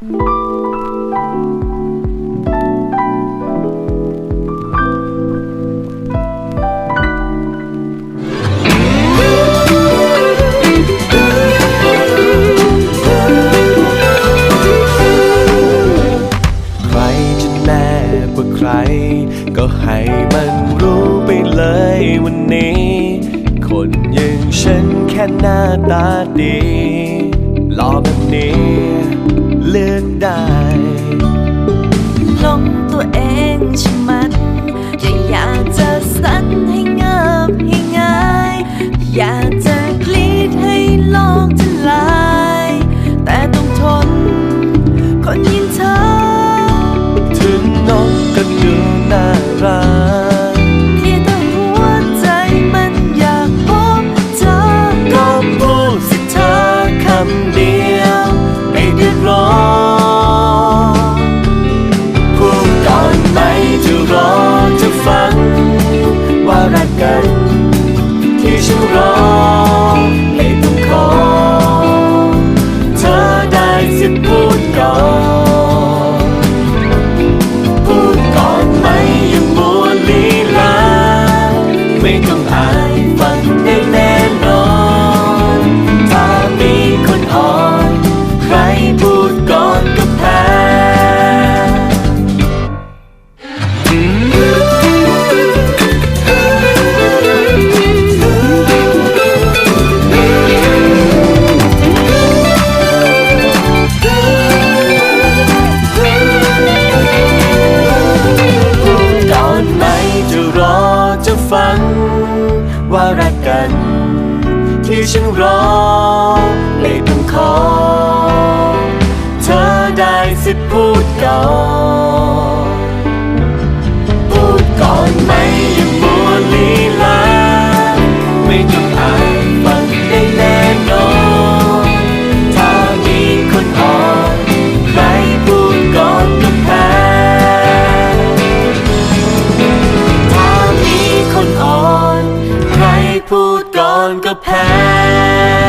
ใครจะแน่กว่าใครก็ให้มันรู้ไปเลยวันนี้ คนอย่างฉันแค่หน้าตาดีหล่อแบบนี้ เลือกได้ลงตัวเองใช่มัน แค่อยากจะสั้นให้เงับให้ง่าย อยากจะกรีดให้โลกทลาย แต่ต้องทน คนยิ่งเธอ ถึงนกก็ดูน่ารัก ฝัน ว่ารักกัน ที่ฉันรอ ไม่ต้องขอ เธอได้สิทธิ์พูดก่อน พูดก่อนก็แพ้